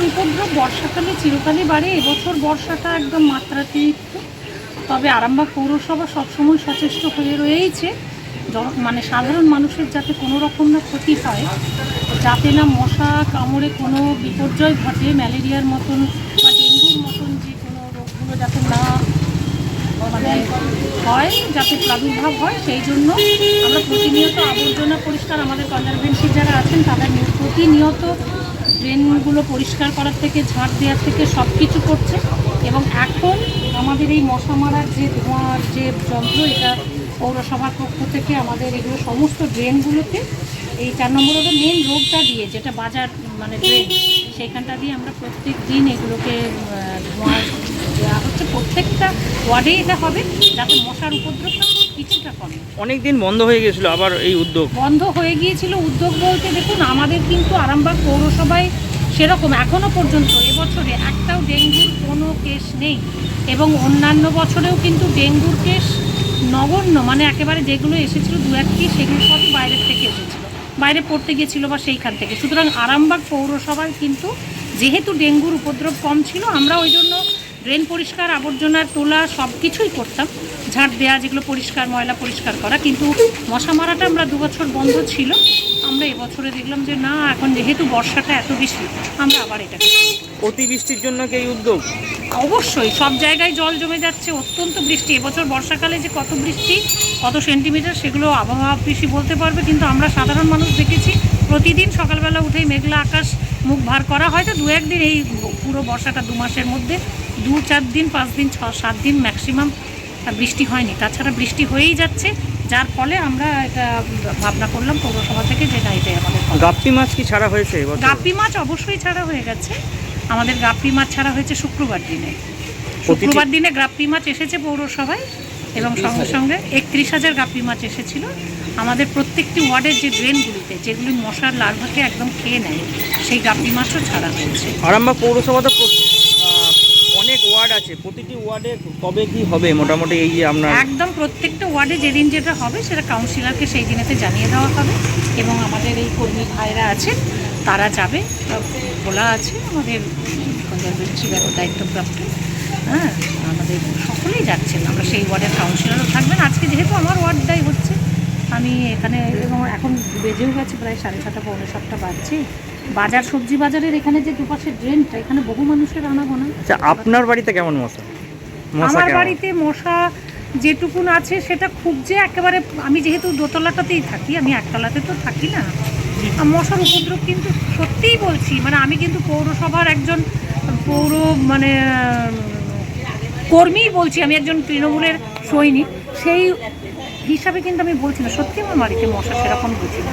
মশার উপদ্রব বর্ষাকালে চিরকালই বাড়ে, এবছর বর্ষাটা একদম মাত্রাতিরিক্ত তবে আরামবাগ পৌরসভা সবসময় সচেষ্ট হয়ে রয়েছে মানে সাধারণ মানুষের যাতে কোনো রকম না ক্ষতি হয়, যাতে না মশা কামড়ে কোনো বিপর্যয় ঘটে, ম্যালেরিয়ার মতন বা ডেঙ্গুর মতন যে কোনো রোগগুলো যাতে না মানে হয়, যাতে প্রাদুর্ভাব হয়, সেই জন্য আমরা প্রতিনিয়ত আবর্জনা পরিষ্কার আমাদের কনজারভেন্সি যারা আছেন তারা প্রতিনিয়ত ড্রেনগুলো পরিষ্কার করার থেকে, ঝাঁট দেওয়ার থেকে সব কিছু করছে এবং এখন আমাদের এই মশা মারার যে ধোঁয়ার যে যন্ত্র, এটা পৌরসভার পক্ষ থেকে আমাদের এগুলো সমস্ত ড্রেনগুলোতে, এই চার নম্বর হলো মেন রোগটা দিয়ে, যেটা বাজার মানে ড্রেন সেইখানটা দিয়ে আমরা প্রত্যেক দিন এগুলোকে ধোঁয়ার হচ্ছে প্রত্যেকটা ওয়ার্ডে এটা হবে যাতে মশার উপদ্রবটা কিছুটা কমে। অনেক দিন বন্ধ হয়ে গেছিল আবার এই উদ্যোগ। বন্ধ হয়ে গিয়েছিল উদ্যোগ বলতে দেখুন আমাদের কিন্তু আরামবাগ পৌরসভায় সেরকম এখনও পর্যন্ত এবছরে একটাও ডেঙ্গুর কোনো কেস নেই। এবং অন্যান্য বছরেও কিন্তু ডেঙ্গুর কেস নগণ্য মানে একেবারে যেগুলো এসেছিল দু একটি সেগুলো সবই বাইরের থেকে এসেছিল। বাইরে পড়তে গিয়েছিল বা সেইখান থেকে। সুতরাং আরামবাগ পৌরসভায় কিন্তু যেহেতু ডেঙ্গুর উপদ্রব কম ছিল আমরা ওই জন্য ড্রেন পরিষ্কার আবর্জনার তোলা সব কিছুই করতাম। ঝাঁট দেওয়া যেগুলো পরিষ্কার ময়লা পরিষ্কার করা। কিন্তু মশা মারাটা আমরা দু বছর বন্ধ ছিল। আমরা এবছরে দেখলাম যে না এখন যেহেতু বর্ষাটা এত বেশি আমরা আবার করব। অতিবৃষ্টির জন্য কি উদ্যোগ? অবশ্যই সব জায়গায় জল জমে যাচ্ছে অত্যন্ত বৃষ্টি। এবছর বর্ষাকালে যে কত বৃষ্টি কত সেন্টিমিটার সেগুলো আবহাওয়া বেশি বলতে পারবে কিন্তু আমরা সাধারণ মানুষ দেখেছি প্রতিদিন সকালবেলা উঠেই মেঘলা আকাশ মুখ ভার করা হয়তো দু একদিন এই পুরো বর্ষাটা দু মাসের মধ্যে দু চার দিন পাঁচ দিন ছ সাত দিন ম্যাক্সিমাম বৃষ্টি হয়নি। তাছাড়া বৃষ্টি হয়েই যাচ্ছে যার ফলে আমরা এটা ভাবনা করলাম পৌরসভা থেকে যে না এটাই আমাদের। গাপ্পি মাছ কি ছাড়া হয়েছে গাপ্পি মাছ অবশ্যই ছাড়া হয়ে গেছে। আমাদের গাপ্পি মাছ ছাড়া হয়েছে শুক্রবার দিনে। শুক্রবার দিনে গাপ্পি মাছ এসেছে পৌরসভায় এবং সঙ্গে সঙ্গে একত্রিশ হাজার গাপ্পি মাছ এসেছিল। আমাদের প্রত্যেকটি ওয়ার্ডের যে ড্রেনগুলিতে যেগুলি মশার লার্ভাকে একদম খেয়ে নেয় সেই গাপ্পি মাছও ছাড়া হয়েছে। আরামবাগ পৌরসভাতে প্র- আহ, অনেক ওয়ার্ড আছে। প্রতিটি ওয়ার্ডে কবে কি হবে? মোটামুটি এই যে আপনার একদম প্রত্যেকটা ওয়ার্ডে যেদিন যেটা হবে সেটা কাউন্সিলরকে সেই দিনেতে জানিয়ে দেওয়া হবে। এবং আমাদের এই কর্মী ভাইরা আছে তারা যাবে। বলা আছে। আমাদের ব্যাপার দায়িত্বপ্রাপ্ত। হ্যাঁ আমাদের সকলেই যাচ্ছেন। আমরা সেই ওয়ার্ডের কাউন্সিলরও থাকবেন। আজকে যেহেতু আমার হচ্ছে আমি এখানে এবং এখন বেজেও গেছে প্রায় সাড়ে ছটা পৌনে সাতটা বাজছে। বাজার সবজি বাজারের এখানে যে দুপাশের ড্রেনটা এখানে বহু মানুষের আনাগোনা। আচ্ছা আপনার বাড়িতে কেমন মশা? আমার বাড়িতে মশা যেটুকুন আছে সেটা খুব যে একেবারে আমি যেহেতু দোতলাটাতেই থাকি আমি একতলাতে তো থাকি না। মশার উপদ্রব কিন্তু সত্যিই বলছি মানে আমি কিন্তু পৌরসভার একজন পৌর মানে আহ, কর্মীই বলছি আমি একজন তৃণমূলের সৈনিক। সেই হিসাবে কিন্তু আমি বলছি না। সত্যি আমার বাড়িতে মশা সেরকম বুঝি না।